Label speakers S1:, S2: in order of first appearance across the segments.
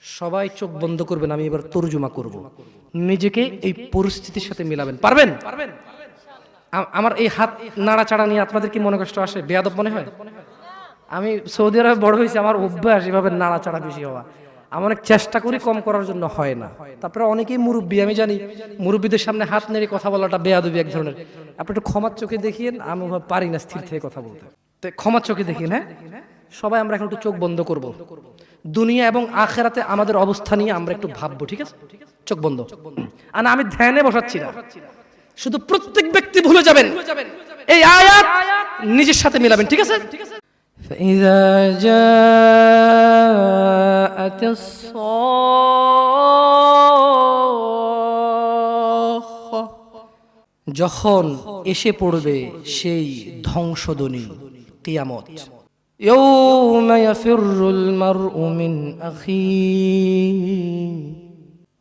S1: সবাই চোখ বন্ধ করবেন আমি এবার তর্জমা করব। নিজেকে এই পরিস্থিতির সাথে মিলাবেন। পারবেন? আ- আমার এই হাত নাড়াচাড়া নিয়ে আপনাদের কি মনে কষ্ট আসে? বেয়াদব মনে হয়? আমি সৌদি আরবে বড় হয়েছি আমার অভ্যাস এভাবে নাড়াচাড়া বেশি হওয়া। আমি অনেক চেষ্টা করি কম করার জন্য হয় না। তারপরে অনেকেই মুরব্বী আমি জানি মুরব্বীদের সামনে হাত নেড়ে কথা বলাটা বেয়াদবি এক ধরনের। আপনি একটু ক্ষমার চোখে দেখিয়েন আমি পারি না স্থির থেকে কথা বলতে। তো ক্ষমার চোখে দেখিয়েন হ্যাঁ? সবাই আমরা এখন একটু চোখ বন্ধ করব দুনিয়া এবং আখেরাতে আমাদের অবস্থা নিয়ে আমরা একটু ভাববো ঠিক আছে চোখ বন্ধ আর না, আমি ধ্যানে বসাচ্ছি না শুধু প্রত্যেক ব্যক্তি ভুলে যাবেন এই আয়াত নিজের সাথে মিলাবেন ঠিক আছে فإذا جاءت الصاخة যখন এসে পড়বে সেই ধ্বংসধ্বনি কিয়ামত يوم يفر المرء من أخيه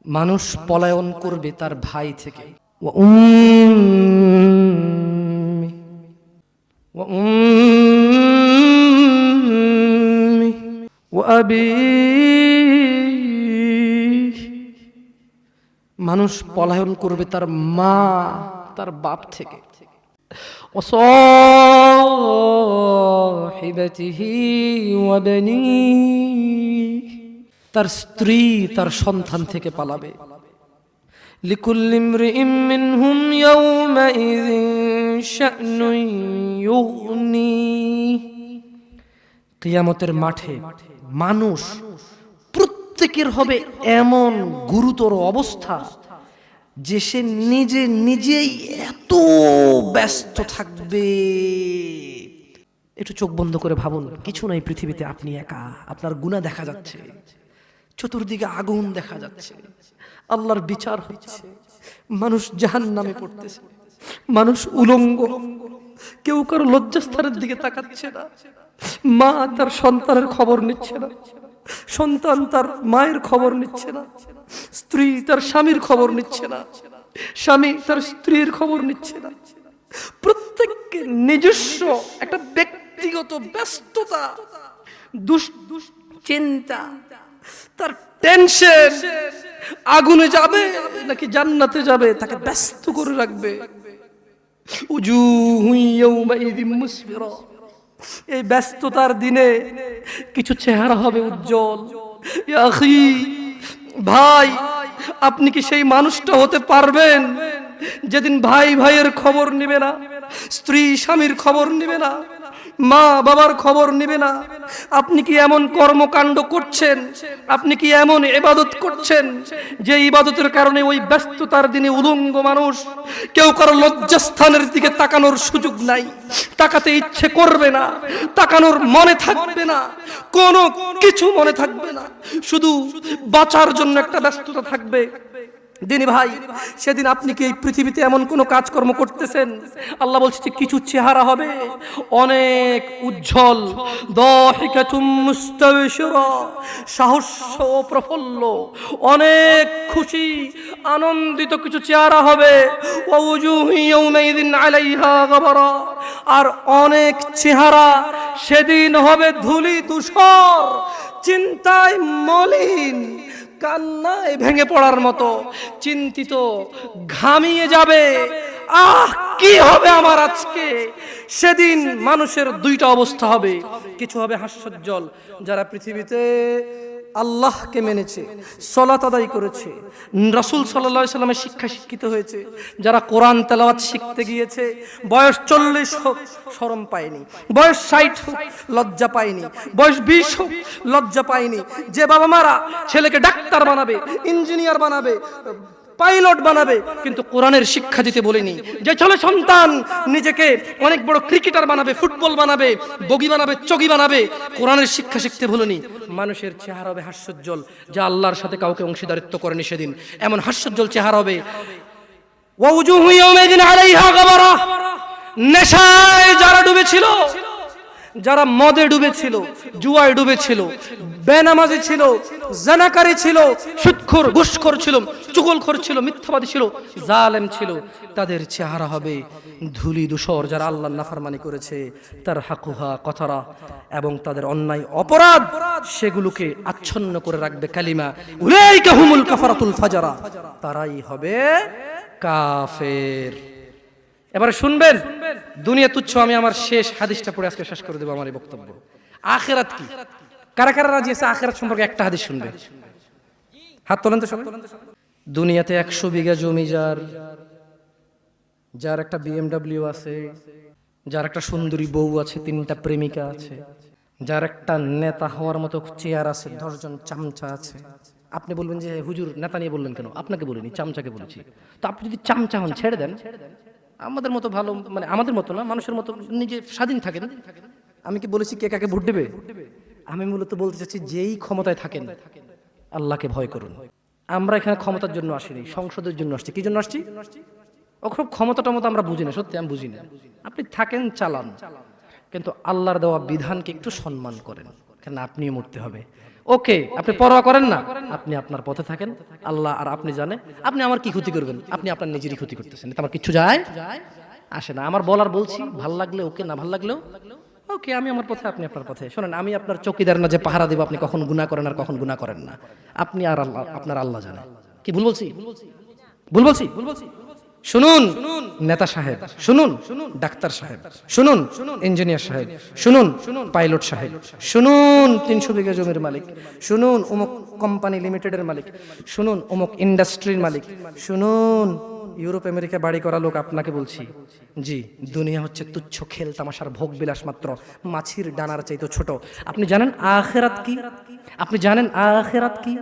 S1: মানুষ পলায়ন করবে তার ভাই থেকে وأمه وأمه وأبيه মানুষ পলায়ন করবে তার মা তার বাপ থেকে وصاحبته وبنيه তার স্ত্রী তার সন্তান থেকে পালাবে। কিয়ামতের মাঠে মানুষ প্রত্যেকের হবে এমন গুরুতর অবস্থা। যে সে নিজে নিজেই এত ব্যস্ত থাকবে। একটু চোখ বন্ধ করে ভাবুন, কিছু নাই পৃথিবীতে আপনি একা, আপনার গুণা দেখা যাচ্ছে, চতুর্দিকে আগুন দেখা যাচ্ছে, আল্লাহর বিচার হচ্ছে, মানুষ জাহান নামে পড়তেছে, মানুষ উলঙ্গ, কেউ কারও লজ্জাস্থানের দিকে তাকাচ্ছে না, মা তার সন্তানের খবর নিচ্ছে না। সন্তান তার মায়ের খবর নিচ্ছে না, স্ত্রী তার স্বামীর খবর নিচ্ছে না, স্বামী তার স্ত্রীর খবর নিচ্ছে না। প্রত্যেককে নিজস্ব একটা ব্যক্তিগত ব্যস্ততা চিন্তা তার টেনশন আগুনে যাবে নাকি জান্নাতে যাবে, তাকে ব্যস্ত করে রাখবে। ইয়াউমাইযিন মুসফিরা। এই ব্যস্ততার দিনে কিছু চেহারা হবে উজ্জ্বল। ভাই, আপনি কি সেই মানুষটা হতে পারবেন? যেদিন ভাই ভাইয়ের খবর নিবে না, স্ত্রী স্বামীর খবর নিবে না মা বাবার খবর নেবে না। আপনি কি এমন কর্মকাণ্ড করছেন? আপনি কি এমন ইবাদত করছেন? যে ইবাদতের কারণে ওই ব্যস্ততার দিনে উলঙ্গ মানুষ কেউ কারও লজ্জাস্থানের দিকে তাকানোর সুযোগ নাই। তাকাতে ইচ্ছে করবে না, তাকানোর মনে থাকবে না, কোনো কিছু মনে থাকবে না। শুধু বাঁচার জন্য একটা ব্যস্ততা থাকবে। দিনী ভাই, সেদিন আপনি কি এই পৃথিবীতে এমন কোন কাজকর্ম করতেছেন? আল্লাহ বলছে যে কিছু চেহারা হবে। অনেক উজ্জ্বল সাহস প্রফুল্ল, অনেক খুশি, আনন্দিত কিছু চেহারা হবে। আর অনেক চেহারা সেদিন হবে ধুলি, ধূসর, চিন্তায় মলিন। কান্নায় ভেঙে পড়ার মতো, চিন্তিত, ঘামিয়ে যাবে। আহ, কি হবে আমার আজকে? সেদিন মানুষের দুইটা অবস্থা হবে। কিছু হবে হাস্যজ্জ্বল। যারা পৃথিবীতে আল্লাহকে মেনেছে, সলাত আদায় করেছে। রাসুল সাল্লা সাল্লামের শিক্ষা শিক্ষিত হয়েছে। যারা কোরআন তেলাওয়াত শিখতে গিয়েছে, বয়স চল্লিশ হোক, শরম পায়নি। বয়স ষাট হোক, লজ্জা পায়নি। বয়স বিশ হোক, লজ্জা পায়নি। যে বাবা মারা ছেলেকে ডাক্তার বানাবে, ইঞ্জিনিয়ার বানাবে পাইলট বানাবে, কিন্তু কোরআনের শিক্ষা দিতে বলিনি। যে ছেলে সন্তান নিজেকে অনেক বড় ক্রিকেটার বানাবে, ফুটবল বানাবে, বগি বানাবে, চগি বানাবে, কোরআনের শিক্ষা শিখতে ভুলিনি মানুষের চেহারা হবে হাস্যোজ্জ্বল, যা আল্লাহর সাথে কাউকে অংশীদারিত্ব করেনি সেদিন। এমন হাস্যোজ্জ্বল চেহারা হবে। নেশায় যারা ডুবেছিল যারা মদে ডুবেছিল, জুয়ায় ডুবেছিল, বেনামাজি ছিল, জানাকারি ছিল, সুৎখোর, ঘুষখোর ছিল, চুগলখোর ছিল, মিথ্যাবাদী ছিল, জালেম ছিল, তাদের চেহারা হবে ধুলি ধূসর যারা আল্লাহ নাফরমানি করেছে, তার হাকুহা, কথারা এবং তাদের অন্যায়, অপরাধ, সেগুলোকে আচ্ছন্ন করে রাখবে কালিমা। উলাইকা হুমুল কাফারাতুল ফাজারা। তারাই হবে কাফের। এবারে শুনবেন, দুনিয়া তুচ্ছ, আমি আমার শেষ হাদিসটা পড়ে আজকে শেষ করে দেবো আমার এই বক্তব্য। আখেরাত কি? কারা কারা রাজি আছে আখেরাত সম্পর্কে একটা হাদিস শুনবে? হাত তোলেন তো সবাই। দুনিয়াতে একশো বিঘা জমি যার যার একটা বিএমডাব্লিউ আছে, যার একটা সুন্দরী বউ আছে, তিনটা প্রেমিকা আছে, যার একটা নেতা হওয়ার মতো চেয়ার আছে, দশজন চামচা আছে। আপনি বলবেন যে, হুজুর, নেতা নিয়ে বললেন কেন? আপনাকে বলিনি, চামচাকে বলেছি। তো আপনি যদি চামচা হন, ছেড়ে দেন। আমাদের মতো ভালো মানে আমাদের মতো না, মানুষের মতো নিজে স্বাধীন থাকেন আমি কি বলেছি কে কাকে ভোট দেবে? আমি মূলত বলতে চাচ্ছি যেই ক্ষমতায় থাকেন, আল্লাহকে ভয় করুন। আমরা এখানে ক্ষমতার জন্য আসিনি, সংসদের জন্য আসছি। কি জন্য আসছি? ওখানে ক্ষমতাটা মতো আমরা বুঝি না, সত্যি আমি বুঝি না। আপনি থাকেন, চালান। কিন্তু আল্লাহর দেওয়া বিধানকে একটু সম্মান করেন। কেন আপনিও মরতে হবে। ওকে আপনি পরোয়া করেন না? আপনি আপনার পথে থাকেন। আল্লাহ আর আপনি জানে। আপনি আমার কি ক্ষতি করবেন? আপনি আপনার নিজেরই ক্ষতি করতেছেন। আমার কিছু যায়? আসে না। আমার বলার বলছি ভালো লাগলে ওকে না ভালো লাগলেও? ওকে আমি আমার পথে আপনি আপনার পথে। শোনেন আমি আপনার চৌকিদার না যে পাহারা দেব আপনি কখন গুণা করেন আর কখন গুণা করেন না। আপনি আর আল্লাহ আপনার আল্লাহ জানে। কি ভুল বলছি? ভুল বলছি? ভুল বলছি? শুনুন। নেতা সাহেব শুনুন। ডাক্তার সাহেব শুনুন। ইঞ্জিনিয়ার সাহেব শুনুন। পাইলট সাহেব শুনুন। তিনশো বিঘা জমির মালিক শুনুন। অমুক কোম্পানি লিমিটেডের মালিক শুনুন। অমুক ইন্ডাস্ট্রির মালিক শুনুন। ইউরোপ আমেরিকা বাড়ি করা লোক আপনাকে বলছি। জি দুনিয়া হচ্ছে তুচ্ছ খেল তামাশার ভোগ বিলাস মাত্র। মাছির ডানার চাইতে ছোট। আপনি জানেন আখেরাত কি? আপনি জানেন আখেরাত কি?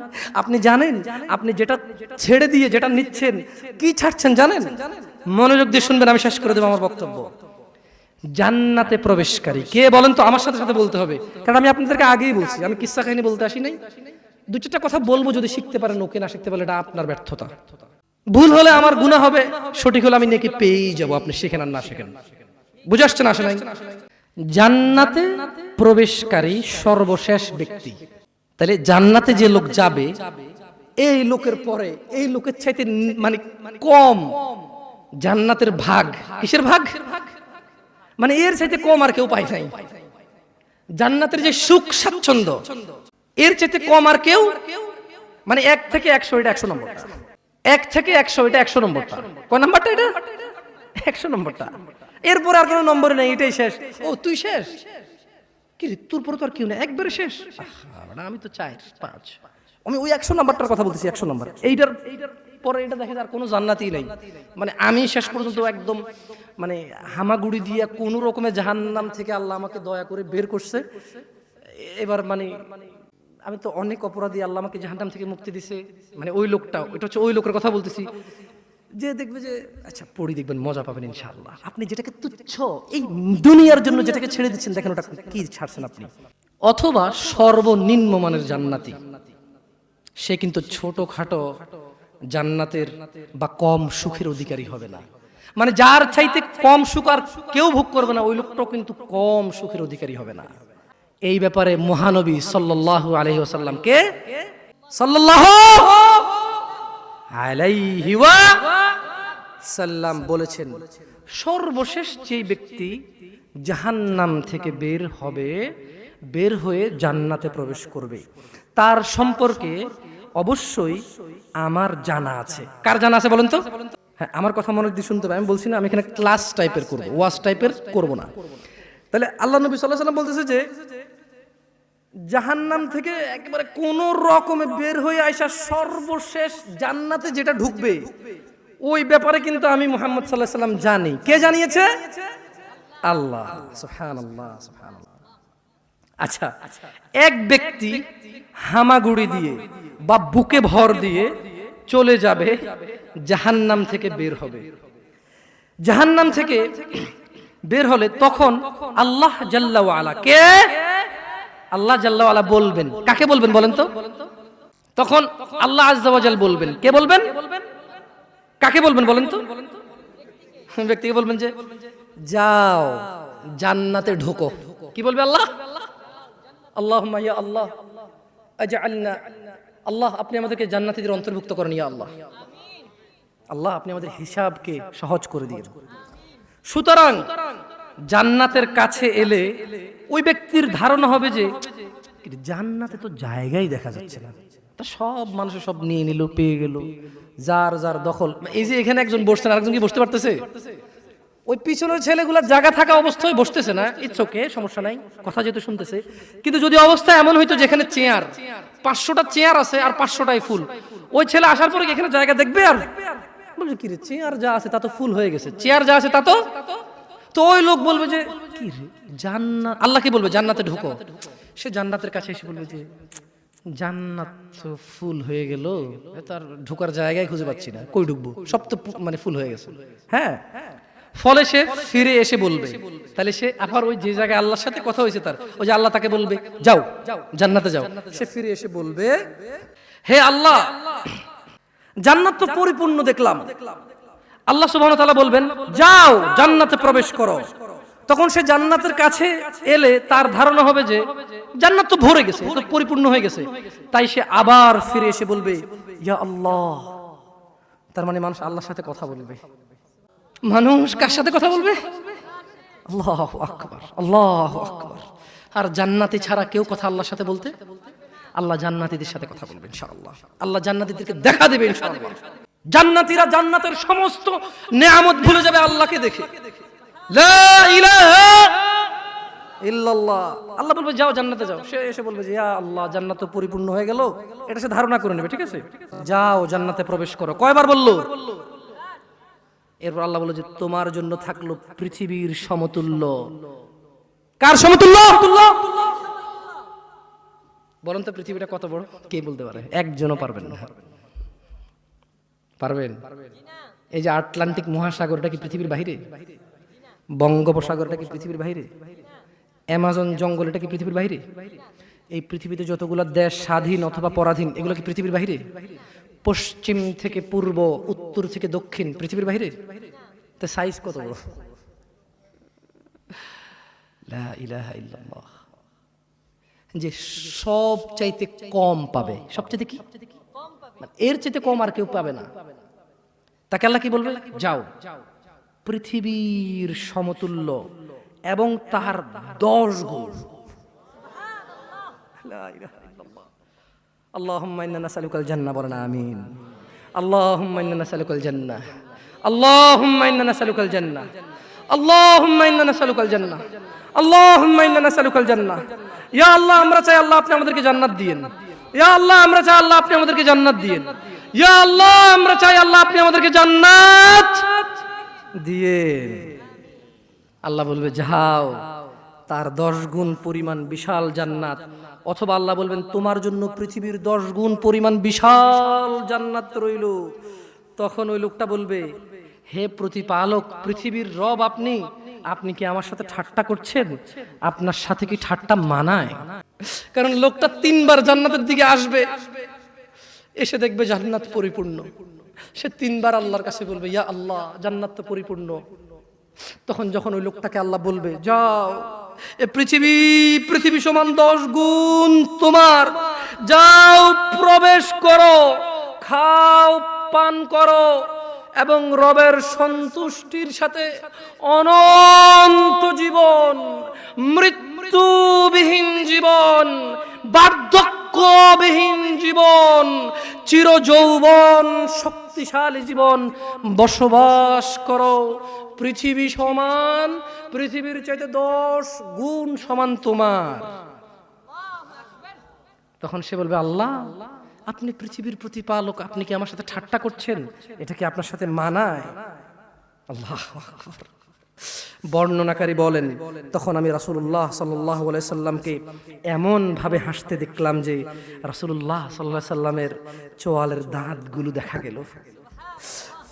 S1: আপনি জানেন? আপনি যেটা ছেড়ে দিয়ে যেটা নিচ্ছেন কি ছাড়ছেন জানেন? মনোযোগ দিয়ে শুনবেন, আমি শেষ করে দেবো আমার বক্তব্য। জান্নাতে প্রবেশকারী। কে বলেন তো? আমার সাথে সাথে বলতে হবে। কারণ আমি আপনাদেরকে আগেই বলছি, আমি কিস্সা কাহিনী বলতে আসি নাই। দু চারটা কথা বলব যদি শিখতে পারেন, ওকে না শিখতে পারলে এটা আপনার ব্যর্থতা। ভুল হলে আমার গুণা হবে, সঠিক হলে আমি নাকি পেয়েই যাব, আপনি শেখেন আর না শেখেন। বুঝে আসছেন আসে নাই? জান্নাতে প্রবেশকারী সর্বশেষ ব্যক্তি। তাহলে জান্নাতে যে লোক যাবে এই লোকের পরে এই লোকের চাইতে মানে কম জান্নাতের ভাগ। কিসের ভাগ? মানে এর চাইতে কম আর কেউ পায় নাই। জান্নাতের যে সুখ স্বাচ্ছন্দ্য এর চাইতে কম আর কেউ মানে এক থেকে একশো এটা একশো নম্বরটা। এক থেকে একশো এটা একশো নম্বরটা। কয় নম্বরটা এটা? একশো নম্বরটা। এরপর আর কোনো নম্বর নেই এটাই শেষ। ও তুই শেষ? কি তোর পরে তো আর কেউ নেই একবারে শেষ? আহা, আমি তো চাই পাঁচ। আমি ওই একশো নাম্বারটার কথা বলতেছি, একশো নাম্বার। এইটার এইটার পরে এটা দেখে আর কোনো জান্নাতই নেই। মানে আমি শেষ পর্যন্ত একদম মানে হামাগুড়ি দিয়ে কোনো রকমের জাহান্নাম থেকে আল্লাহ আমাকে দয়া করে বের করছে। এবার মানে আমি তো অনেক অপরাধী, আল্লাহ আমাকে জাহান্নাম থেকে মুক্তি দিছে। মানে ওই লোকটা, ওইটা হচ্ছে ওই লোকের কথা বলতেছি। যে দেখবে যে আচ্ছা পড়ি দেখবেন, মজা পাবেন ইনশাআল্লাহ। আপনি যেটাকে তুচ্ছ, এই দুনিয়ার জন্য যেটাকে ছেড়ে দিচ্ছেন, দেখেন ওটা কি ছাড়ছেন আপনি? অথবা সর্বনিম্ন মানের জান্নাতি। সে কিন্তু ছোটখাটো জান্নাতের বা কম সুখের অধিকারী হবে না। মানে যার চাইতে কম সুখ আর কেউ ভোগ করবে না, ওই লোকটাও কিন্তু কম সুখের অধিকারী হবে না। এই ব্যাপারে মহানবী সাল্লাল্লাহু সাল্লাল্লাহু আলাইহি ওয়া সাল্লাম বলেছেন, সর্বশেষ যে ব্যক্তি জাহান্নাম থেকে বের হবে, বের হয়ে জান্নাতে প্রবেশ করবে, তার সম্পর্কে অবশ্যই আমার জানা আছে। কার জানা আছে বলেন তো? হ্যাঁ আমার কথা মনে দিয়ে শুনতে হবে। আমি বলছি না, আমি এখানে ক্লাস টাইপের করব ওয়াজ টাইপের করব না। তাহলে আল্লাহ নবী সাল্লাহ সাল্লাম বলতেছে যে, জাহান্নাম থেকে একেবারে কোন রকমে বের হয়ে আইসা সর্বশেষ জান্নাতে যেটা ঢুকবে, ওই ব্যাপারে কিন্তু আমি মোহাম্মদ সাল্লাহ সাল্লাম জানি। কে জানিয়েছে? আল্লাহ। সুবহানাল্লাহ সুবহানাল্লাহ। আচ্ছা এক ব্যক্তি হামাগুড়ি দিয়ে বা বুকে ভর দিয়ে চলে যাবে, জাহান্নাম থেকে বের হবে। জাহান্নাম থেকে বের হলে তখন আল্লাহ জাল্লা কে? আল্লাহ জাল্লা আলা বলবেন। কাকে বলবেন বলেন তো? তখন আল্লাহ আজ্জাওয়াজাল বলবেন। কে বলবেন? কাকে বলবেন বলেন তো? ব্যক্তিকে বলবেন যে, যাও, জান্নাতে ঢোকো। কি বলবে আল্লাহ? আল্লাহ ইয়া আল্লাহ, আজআলনা, আল্লাহ আপনি আমাদেরকে জান্নাতীদের অন্তর্ভুক্ত করেন ইয়া আল্লাহ। আল্লাহ আপনি আমাদের হিসাবকে সহজ করে দিন সুতরাং জান্নাতের কাছে এলে ওই ব্যক্তির ধারণা হবে যে জান্নাতে তো জায়গাই দেখা যাচ্ছে না। তা সব মানুষ সব নিয়ে নিল, পেয়ে গেল, যার যার দখল। এই যে এখানে একজন বসছেন, আরেকজন কি বসতে পারতেছে? ওই পিছনের ছেলেগুলোর জায়গা থাকা অবস্থায় বসতেছে না। ইচ্ছকে সমস্যা নাই। কথা যেহেতু শুনতেছে। কিন্তু যদি অবস্থা এমন হইতো যেখানে চেয়ার, পাঁচশোটা চেয়ার আছে আর পাঁচশোটাই ফুল। ওই ছেলে আসার পরে এখানে জায়গা দেখবে আর? বলবে কি রে, চেয়ার যা আছে তা তো ফুল হয়ে গেছে। চেয়ার যা আছে তা তো? তো ওই লোক বলবে যে, কি রে, জান্নাত আল্লাহ কি বলবে? জান্নাতে ঢুকো। সে জান্নাতের কাছে এসে বলবে যে, জান্নাত ফুল হয়ে গেল। তার ঢোকার জায়গায় খুঁজে পাচ্ছি না। কই ঢুকবো? সব তো মানে ফুল হয়ে গেছে। হ্যাঁ? ফলে সে ফিরে এসে বলবে, তাহলে সে আবার ওই যে জায়গায় আল্লাহর সাথে কথা হয়েছে তার, ওই যে আল্লাহ তাকে বলবে, যাও, জান্নাতে যাও। সে ফিরে এসে বলবে, হে আল্লাহ, জান্নাত তো পরিপূর্ণ দেখলাম। আল্লাহ সুবহানাহু ওয়া তাআলা বলবেন, যাও, জান্নাতে প্রবেশ করো। তখন সে জান্নাতের কাছে এলে তার ধারণা হবে যে, জান্নাত তো ভরে গেছে, তো পরিপূর্ণ হয়ে গেছে। তাই সে আবার ফিরে এসে বলবে, ইয়া আল্লাহ। তার মানে মানুষ আল্লাহর সাথে কথা বলবে। মানুষ কার সাথে কথা বলবে? আল্লাহ আকবার আল্লাহ আকবার। আর জান্নাতি ছাড়া কেউ কথা আল্লাহর সাথে বলতে? আল্লাহ জান্নাতীদের সাথে কথা বলবেন ইনশাআল্লাহ। আল্লাহ জান্নাতিদেরকে দেখা দেবে, ইনশাআল্লাহ। জান্নাতীরা জান্নাতের সমস্ত নেয়ামত ভুলে যাবে আল্লাহকে দেখে। লা ইলাহা ইল্লাল্লাহ। আল্লাহ বলবে, যাও জান্নাতে যাও। সে এসে বলবে যে, ইয়া আল্লাহ, জান্নাত তো পরিপূর্ণ হয়ে গেল। এটা সে ধারণা করে নেবে, ঠিক আছে? যাও জান্নাতে প্রবেশ করো। কয়বার বলল? এরপর আল্লাহ বলল যে, তোমার জন্য থাকল পৃথিবীর সমতুল্য। কার সমতুল্য? বলেন তো পৃথিবীটা কত বড়? কে বলতে পারে? একজনও পারবেন না। পারবেন? এই যে আটলান্টিক মহাসাগরটা কি পৃথিবীর বাইরে বঙ্গোপসাগরটা কি পৃথিবীর বাইরে অ্যামাজন জঙ্গল এটা কি পৃথিবীর বাইরে এই পৃথিবীতে যতগুলো দেশ স্বাধীন অথবা পরাধীন, এগুলো কি পৃথিবীর বাইরে পশ্চিম থেকে পূর্ব, উত্তর থেকে দক্ষিণ, পৃথিবীর বাইরে তো সাইজ কত বড়? যে সব চাইতে কম পাবে। সব চাইতে কি? মানে এর চাইতে কম আর কেউ পাবে না। তাকে আল্লাহ কি বলবে? যাও। পৃথিবীর সমতুল্য এবং তার দশ গুণ। আল্লাহ আল্লাহ আল্লাহ আল্লাহ আল্লাহ ইয়া আল্লাহ, আমরা চাই আল্লাহ আমাদেরকে দিয়েন। ইয়া আল্লাহ, আমরা আল্লাহ আমাদেরকে দিয়েন। ইয়া আল্লাহ, আমরা চাই আল্লাহ আমাদেরকে জান্নাত আল্লাহ বলবে, যাও, তার দশ গুণ পরিমাণ বিশাল জান্নাত অথবা আল্লাহ বলবেন, তোমার জন্য পৃথিবীর দশ গুণ পরিমাণ বিশাল জান্নাত রইল। তখন ওই লোকটা বলবে, হে প্রতিপালক, পৃথিবীর রব আপনি আপনি কি আমার সাথে ঠাট্টা করছেন? আপনার সাথে কি ঠাট্টা মানায়? কারণ লোকটা তিনবার জান্নাতের দিকে আসবে, এসে দেখবে জান্নাত পরিপূর্ণ। সে তিনবার আল্লাহর কাছে বলবে, ইয়া আল্লাহ, জান্নাত তো পরিপূর্ণ। তখন যখন ওই লোকটাকে আল্লাহ বলবে, যাও, এ পৃথিবী পৃথিবী সমান দশ গুণ তোমার। যাও, প্রবেশ করো, খাও, পান করো এবং রবের সন্তুষ্টির সাথে অনন্ত জীবন, মৃত্যুবিহীন জীবন বার্ধক্যবিহীন জীবন চির যৌবন শক্তিশালী জীবন, বসবাস করো। পৃথিবী সমান, পৃথিবীর চাইতে দশ গুণ সমান তোমার। তখন সে বলবে, আল্লাহ, আপনি পৃথিবীর প্রতিপালক, আপনি কি আমার সাথে ঠাট্টা করছেন? এটা কি আপনার সাথে মানায়? আল্লাহ। বর্ণনাকারী বলেন, তখন আমি রাসূলুল্লাহ সাল্লাহ সাল্লামকে এমনভাবে হাসতে দেখলাম যে রাসূলুল্লাহ সাল্লাহ সাল্লামের চোয়ালের দাঁতগুলো দেখা গেল।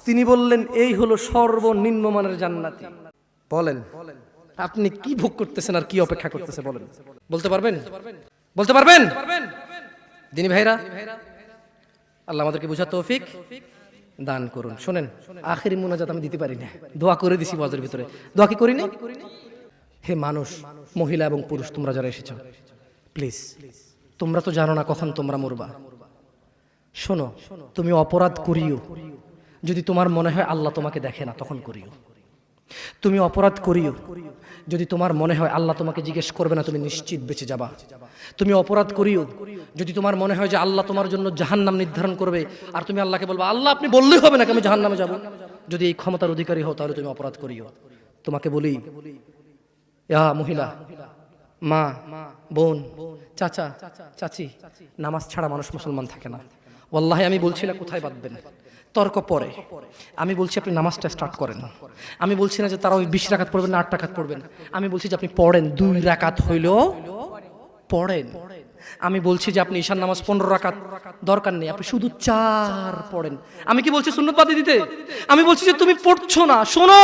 S1: তিনি বললেন, এই হলো সর্বনিম্ন মানের জান্নাতি। বলেন, আপনি কি ভোগ করতেছেন আর কি অপেক্ষা করতেছে বলেন। বলতে পারবেন? বলতে পারবেন? দিনী ভাইরা, আল্লাহ আমাদেরকে বুঝা তৌফিক। দান করুন। শোনেন আখেরি মোনাজাত আমি দিতে পারি না। দোয়া করে দিছি বাজারের ভিতরে। দোয়া কি করি না হে মানুষ মহিলা এবং পুরুষ তোমরা যারা এসেছ প্লিজ তোমরা তো জানো না কখন তোমরা মরবা। শোনো তুমি অপরাধ করিও। যদি তোমার মনে হয় আল্লাহ তোমাকে দেখে না তখন করিও। তুমি অপরাধ করিও। যদি তোমার মনে হয় আল্লাহ তোমাকে জিজ্ঞেস করবে না, তুমি নিশ্চিত বেঁচে যাবা। তুমি অপরাধ করিও। যদি তোমার মনে হয় যে আল্লাহ তোমার জন্য জাহান্নাম নির্ধারণ করবে, আর তুমি আল্লাহকে বলব, আল্লাহ, আপনি বললেই হবে না আমি জাহান্নামে যাব? যদি এই ক্ষমতার অধিকারী হও, তাহলে তুমি অপরাধ করিও। তোমাকে বলি, ইয়া মহিলা, মা, বোন, চাচা, চাচি, নামাজ ছাড়া মানুষ মুসলমান থাকে না। ওয়াল্লাহি, আমি বলছি না কোথায় বাঁধবেন? তর্ক পরে। আমি বলছি, আপনি নামাজটা স্টার্ট করেন। আমি বলছি না যে তারা ওই বিশ রাখাত পড়বেন না, আট রাখাত পড়বেন। আমি বলছি যে আপনি পড়েন, দুই রাকাত হইলেও পড়েন। আমি বলছি যে আপনি ঈশান নামাজ পনেরো রাখার দরকার নেই, আপনি শুধু চার পড়েন। আমি কি বলছি সুন্নত দিতে? আমি বলছি যে তুমি পড়ছো না, শোনো!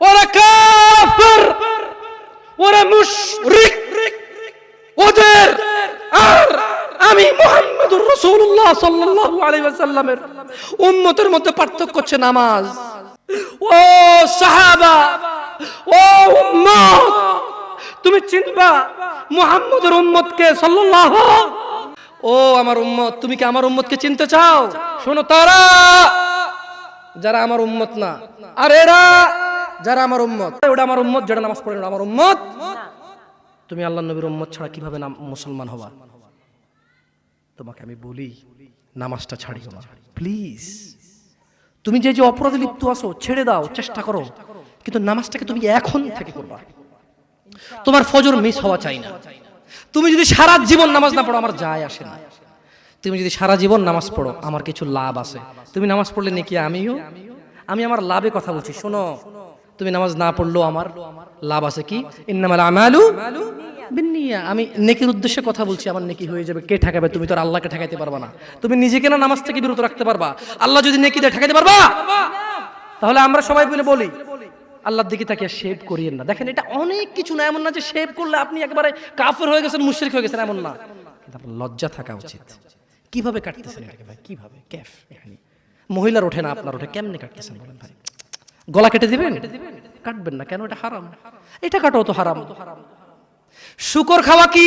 S1: ওরা কাফের, ওরা মুশরিক। ওদের আর আমি মুহাম্মদুর রাসূলুল্লাহ সাল্লাল্লাহু আলাইহি ওয়াসাল্লামের উম্মতের মধ্যে পার্থক্য হচ্ছে নামাজ। ও সাহাবা, ও উম্মত, তুমি চিনবা মুহাম্মদের উম্মতকে সাল্লাল্লাহু ও আমার উম্মত, তুমি কি আমার উম্মতকে চিনতে চাও? শোনো তারা, যারা আমার উম্মত না, আর এরা যারা আমার উম্মত। ওটা আমার উম্মত যারা নামাজ পড়ে আমার উম্মত। তুমি আল্লাহ নবীর উম্মত ছাড়া কীভাবে মুসলমান হবা? তোমাকে আমি বলি, নামাজটা ছাড়িও না। প্লিজ। তুমি যে যে অপরাধে লিপ্ত আছো, ছেড়ে দাও, চেষ্টা করো। কিন্তু নামাজটাকে তুমি এখন থেকে করবা তোমার ফজর মিস হওয়া চাই না। তুমি যদি সারা জীবন নামাজ না পড়ো, আমার যায় আসে না। তুমি যদি সারা জীবন নামাজ পড়ো, আমার কিছু লাভ আছে। তুমি নামাজ পড়লে নাকি আমিও? আমি আমার লাভে কথা বলছি, শোনো। তুমি নামাজ না পড়লেও আমার লাভ আছে কি? আমি নেকির উদ্দেশ্যে কথা বলছি, আমার নেকি হয়ে যাবে। কে ঠেকাবে? তুমি তো আর আল্লাহকে ঠেকাইতে পারবা না। তুমি নিজেকে না নামাজ থেকে বিরত রাখতে পারবা। আল্লাহ যদি নেকি দেয় ঠেকাইতে পারবা, তাহলে আমরা সবাই মিলে বলি, আল্লাহর দিকে তাকে শেভ করিয়েন না। দেখেন, এটা অনেক কিছু না, এমন না যে শেভ করলে আপনি একবারে কাফের হয়ে গেছেন, মুশরিক হয়ে গেছেন, এমন না। লজ্জা থাকা উচিত। কীভাবে কাটতেছেন ভাই? কীভাবে? মহিলার ওঠে না, আপনার ওঠে, কেমনে কাটতেছেন বলেন ভাই? গলা কেটে দিবেন? কাটবেন না কেন? এটা হারাম। এটা কাটো তো হারাম। শুকর খাওয়া কি?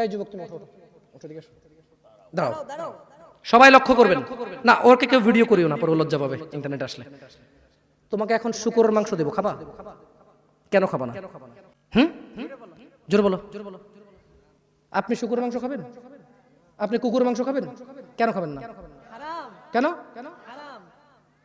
S1: এই যুবক তুমি ওঠো, ওঠো। ওঠো, দাঁড়াও। সবাই লক্ষ্য করবেন। না ওরকে কেউ ভিডিও করিও না পরে লজ্জা পাবে ইন্টারনেট আসলে। তোমাকে এখন শুকরের মাংস দেবো খাবা? কেন খাবা না? হুম? জোর বলো। আপনি শুকুর মাংস খাবেন? আপনি কুকুর মাংস খাবেন? কেন খাবেন না? কেন? কেন?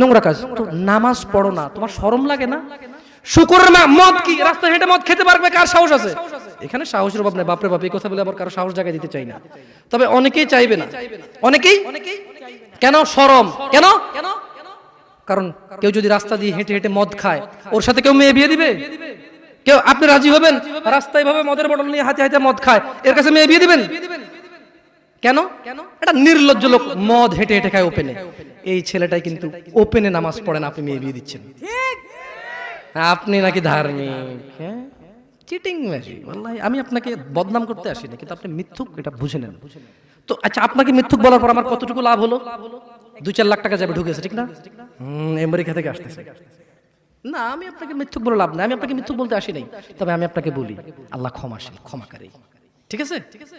S1: নোংরা কাজ। নামাজ পড়ো না, তোমার সরম লাগে না? শুকুরের মা, মদ কি? রাস্তায় হেঁটে মদ খেতে পারবে? কার সাহস আছে? এখানে সাহসের অভাব নেই, বাপরে বাপ, এই কথা বলে আবার কারও সাহস জায়গায় দিতে চাই না। তবে অনেকেই চাইবে না। অনেকেই? কেন শরম কেন? কারণ কেউ যদি রাস্তা দিয়ে হেঁটে হেঁটে মদ খায়, ওর সাথে কেউ মেয়ে বিয়ে দিবে? কেউ? আপনি রাজি হবেন? রাস্তায় ভাবে মদের বটল নিয়ে হাতে হাতে মদ খায়, এর কাছে মেয়ে বিয়ে দিবেন? কেন? কেন? এটা নির্লজ্জ লোক মদ হেঁটে হেঁটে খায় ওপেনে। এই ছেলেটাই কিন্তু ওপেনে নামাজ পড়েন আপনি মেয়ে বিয়ে দিচ্ছেন। আপনি নাকি ধার্মিক হ্যাঁ? চিটিং আমি আপনাকে বদনাম করতে আসিনি কিন্তু আপনি মিথ্যুক এটা বুঝে নেন। তো আচ্ছা আপনাকে মিথ্যুক বলার পর আমার কতটুকু লাভ হলো? দুই চার লাখ টাকা যাবে ঢুকেছে ঠিক না? আমেরিকা থেকে আসতেছে। না আমি আপনাকে মিথ্যুক বলে লাভ না আমি আপনাকে মিথ্যুক বলতে আসি নাই তবে আমি আপনাকে বলি আল্লাহ ক্ষমাশীল ক্ষমাকারী ঠিক আছে ঠিক আছে?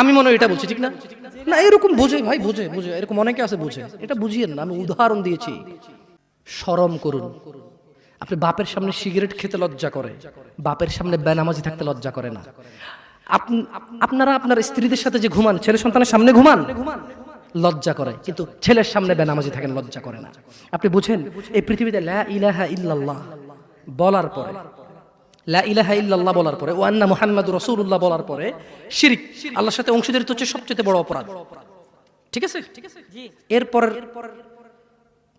S1: আমি মনে হয় এটা বলছি, ঠিক না? না, এরকম বুঝে, ভাই, বুঝে বুঝে, এরকম অনেকে আছে বুঝে। এটা বুঝিয়েন না, আমি উদাহরণ দিয়েছি। শরম করুন। আপনি বাপের সামনে সিগারেট খেতে লজ্জা করে। বাপের সামনে বেনামাজি থাকতে লজ্জা করে না। আপনারা আপনার স্ত্রীদের সাথে যে ঘুমান, ছেলে সন্তানের সামনে ঘুমান, লজ্জা করে। কিন্তু ছেলের সামনে বেনামাজি থাকেন, লজ্জা করে না। আপনি বুঝেন, এই পৃথিবীতে ইলাহা ইল্লাল্লাহ বলার পরে লা ইলাহা ইল্লাল্লাহ বলার পরে ওয়ান্না মুহাম্মাদুর রসুল্লাহ বলার পরে শিরিক আল্লাহর সাথে অংশীদারিত্ব হচ্ছে সবচেয়ে বড় অপরাধ। ঠিক আছে? এরপর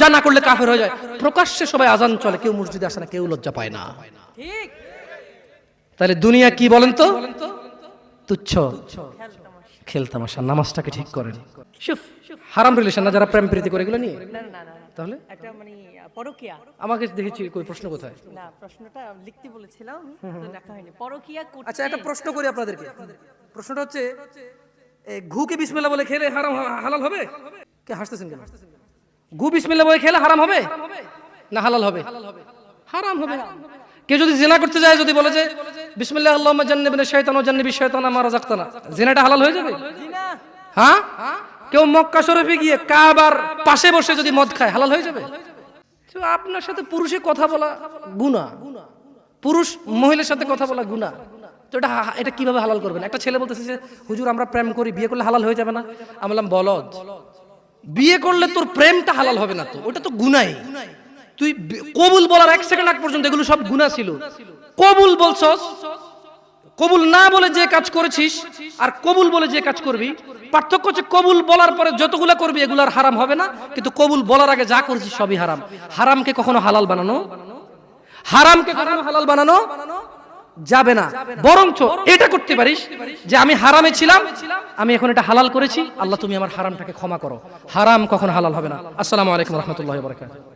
S1: যা না করলে কাফের হয়ে যায়। প্রকাশ্যে সবাই আজান চলে কেউ মসজিদে আসে না কেউ লজ্জা পায় না। তাহলে দুনিয়া কি বলেন তো? তুচ্ছ। খেলতামাশা নামাজটাকে ঠিক করেন। হারাম রিলেশন না যারা প্রেম প্রীতি করে এগুলো নিয়ে? তাহলে?
S2: একটা মানে পরকিয়া।
S1: আমাকে দেখেছি কই প্রশ্ন কোথায়?
S2: না প্রশ্নটা লিখতে বলেছিলাম তো লেখা হয়নি। পরকিয়া করতে
S1: আচ্ছা একটা প্রশ্ন করি আপনাদেরকে। প্রশ্নটা হচ্ছে ঘুকে বিসমিল্লাহ বলে খেলে হারাম হালাল হবে? কে হাসতেছেন কেন? ঘু বিসমিল্লাহ বলে খেলে হারাম হবে? না হালাল হবে। হারাম হবে। কেউ যদি জেনা করতে যায় যদি বলে যে বিসমিল্লাহ আল্লাহুম্মা জান্নিবিনা শাইতান ওয়া জান্নিবি শাইতানা মা রাযাকতানা জেনাটা হালাল হয়ে যাবে? হ্যাঁ? কেউ মক্কা শরীফে গিয়ে কাবার পাশে বসে যদি মদ খায় হালাল হয়ে যাবে? তো আপনার সাথে পুরুষে কথা বলা গুনাহ। পুরুষ মহিলার সাথে কথা বলা গুনাহ। তো এটা এটা কীভাবে হালাল করবেন? একটা ছেলে বলতেছে যে হুজুর আমরা প্রেম করি বিয়ে করলে হালাল হয়ে যাবে না? আমি বললাম বলদ। বিয়ে করলে তোর প্রেমটা হালাল হবে না তো, ওটা তো গুনাই। তুই কবুল বলার এক সেকেন্ড আগ পর্যন্ত এগুলো সব গুনাহ ছিল। কবুল বলছস, কবুল না বলে যে কাজ করেছিস আর কবুল বলে যে কাজ করবি, পার্থক্য হচ্ছে কবুল বলার পরে যতগুলা করবি এগুলার হারাম হবে না, কিন্তু কবুল বলার আগে যা করেছিস সবই হারাম। হারামকে কখনো হালাল বানানো? হারামকে কখনো হালাল বানানো? যাবে না। বরঞ্চ এটা করতে পারিস যে আমি হারামে ছিলাম আমি এখন এটা হালাল করেছি। আল্লাহ তুমি আমার হারামটাকে ক্ষমা করো। হারাম কখন হালাল হবে না। আসসালামু আলাইকুম রহমতুল্লাহ বরকাত